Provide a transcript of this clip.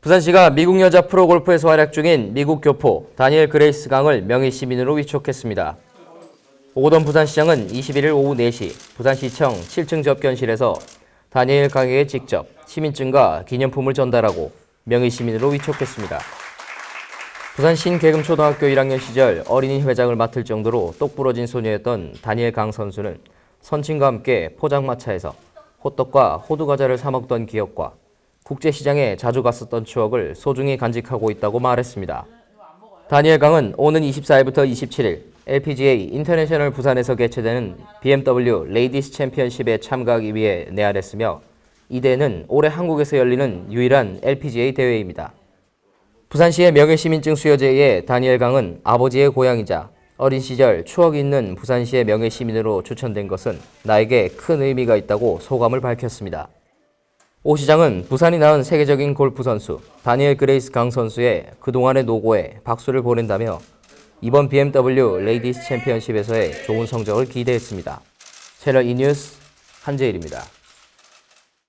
부산시가 미국 여자 프로골프에서 활약 중인 미국 교포 다니엘 그레이스 강을 명예 시민으로 위촉했습니다. 오건 부산시장은 21일 오후 4시 부산시청 7층 접견실에서 다니엘 강에게 직접 시민증과 기념품을 전달하고 명예 시민으로 위촉했습니다. 부산 신계금초등학교 1학년 시절 어린이 회장을 맡을 정도로 똑부러진 소녀였던 다니엘 강 선수는 선친과 함께 포장마차에서 호떡과 호두과자를 사 먹던 기억과 국제시장에 자주 갔었던 추억을 소중히 간직하고 있다고 말했습니다. 다니엘 강은 오는 24일부터 27일 LPGA 인터내셔널 부산에서 개최되는 BMW 레이디스 챔피언십에 참가하기 위해 내한했으며 이 대회는 올해 한국에서 열리는 유일한 LPGA 대회입니다. 부산시의 명예시민증 수여제에 다니엘 강은 아버지의 고향이자 어린 시절 추억이 있는 부산시의 명예시민으로 추천된 것은 나에게 큰 의미가 있다고 소감을 밝혔습니다. 오 시장은 부산이 낳은 세계적인 골프 선수 다니엘 그레이스 강 선수의 그동안의 노고에 박수를 보낸다며 이번 BMW 레이디스 챔피언십에서의 좋은 성적을 기대했습니다. 채널 E 뉴스 한재일입니다.